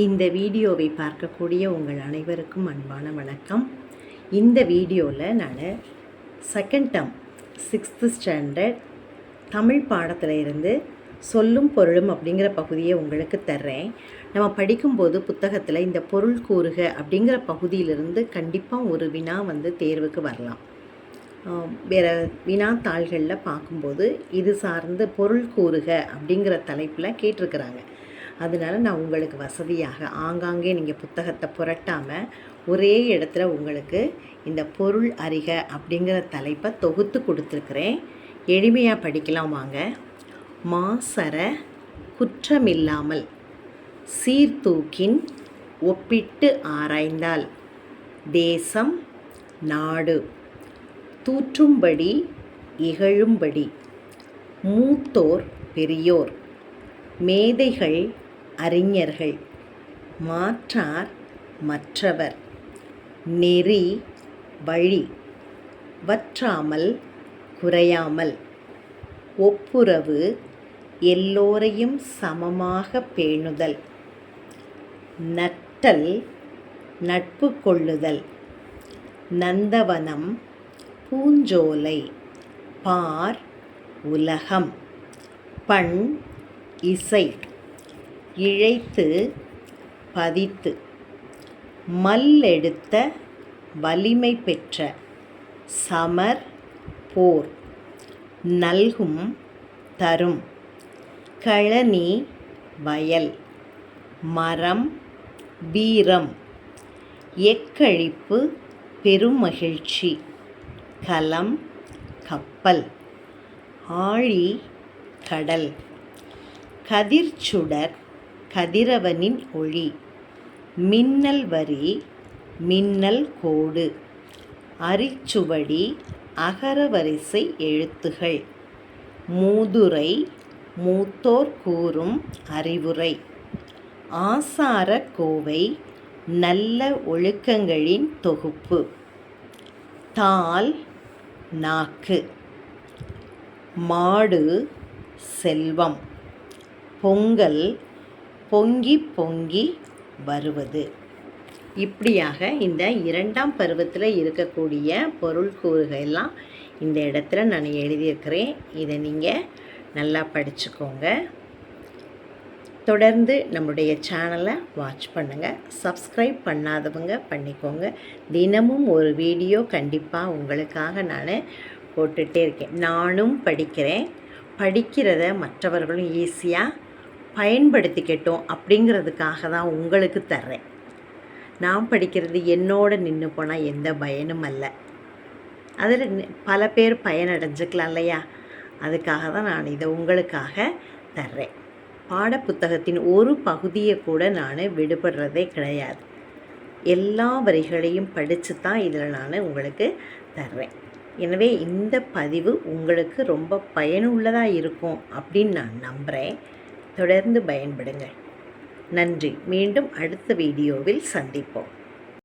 இந்த வீடியோவை பார்க்கக்கூடிய உங்கள் அனைவருக்கும் அன்பான வணக்கம். இந்த வீடியோவில் நான் second term sixth standard Tamil பாடத்தில் இருந்து சொல்லும் பொருளும் அப்படிங்கிற பகுதியை உங்களுக்கு தர்றேன். நம்ம படிக்கும்போது புத்தகத்தில் இந்த பொருள் கூறுக அப்படிங்கிற பகுதியிலிருந்து கண்டிப்பாக ஒரு வினா வந்து தேர்வுக்கு வரலாம். வேறு வினாத்தாள்களில் பார்க்கும்போது இது சார்ந்து பொருள் கூறுக அப்படிங்கிற தலைப்பில் கேட்டிருக்கிறாங்க. அதனால நான் உங்களுக்கு வசதியாக ஆங்காங்கே நீங்கள் புத்தகத்தை புரட்டாமல் ஒரே இடத்துல உங்களுக்கு இந்த பொருள் அறிக அப்படிங்கிற தலைப்பை தொகுத்து கொடுத்துருக்குறேன். எளிமையாக படிக்கலாம் வாங்க. மாசர குற்றமில்லாமல் சீர்தூக்கின் ஒப்பிட்டு ஆராய்ந்தால் தேசம் நாடு தூற்றும்படி இகழும்படி மூத்தோர் பெரியோர் மேதைகள் அறிஞர்கள். மாற்றார் மற்றவர். நெறி வழி வற்றாமல் குறையாமல். ஒப்புரவு எல்லோரையும் சமமாக பேணுதல். நட்டல் நட்பு கொள்ளுதல். நந்தவனம் பூஞ்சோலை பார் உலகம். பண் இசை. இழைத்து பதித்து மல்லெடுத்த வலிமை பெற்ற சமர் போர் நல்கும் தரும் கழனி வயல் மரம் வீரம் எக்கழிப்பு பெருமகிழ்ச்சி கலம் கப்பல் ஆழி கடல் கதிர்ச்சுடர் கதிரவனின் ஒளி. மின்னல் வரி மின்னல் கோடு. அரிச்சுவடி அகரவரிசை எழுத்துகள். மூதுரை மூத்தோர் கூறும் அறிவுரை. ஆசார கோவை நல்ல ஒழுக்கங்களின் தொகுப்பு. தால் நாக்கு. மாடு செல்வம். பொங்கல் பொங்கி பொங்கி வருவது. இப்படியாக இந்த இரண்டாம் பருவத்தில் இருக்கக்கூடிய பொருள் கூறுகள் இந்த இடத்துல நான் எழுதியிருக்கிறேன். இதை நீங்கள் நல்லா படிச்சுக்கோங்க. தொடர்ந்து நம்முடைய சேனலை வாட்ச் பண்ணுங்கள் சப்ஸ்கிரைப் பண்ணாதவங்க பண்ணிக்கோங்க. தினமும் ஒரு வீடியோ கண்டிப்பாக உங்களுக்காக நான் போட்டுகிட்டே இருக்கேன். நானும் படிக்கிறேன். படிக்கிறத மற்றவர்களும் ஈஸியாக பயன்படுத்திக்கட்டும் அப்படிங்கிறதுக்காக தான் உங்களுக்கு தர்றேன். நான் படிக்கிறது என்னோட நின்று போனால் எந்த பயனும் அல்ல. அதில் பல பேர் பயனடைஞ்சுக்கலாம் இல்லையா? அதுக்காக தான் நான் இதை உங்களுக்காக தர்றேன். பாடப்புத்தகத்தின் ஒரு பகுதியை கூட நான் விடுபடுறதே கிடையாது. எல்லா வரிகளையும் படித்து தான் இதில் நான் உங்களுக்கு தர்றேன். எனவே இந்த பதிவு உங்களுக்கு ரொம்ப பயனுள்ளதாக இருக்கும் அப்படின்னு நான் நம்புகிறேன் தொடர்ந்து பயன்படுங்கள். நன்றி. மீண்டும் அடுத்த வீடியோவில் சந்திப்போம்.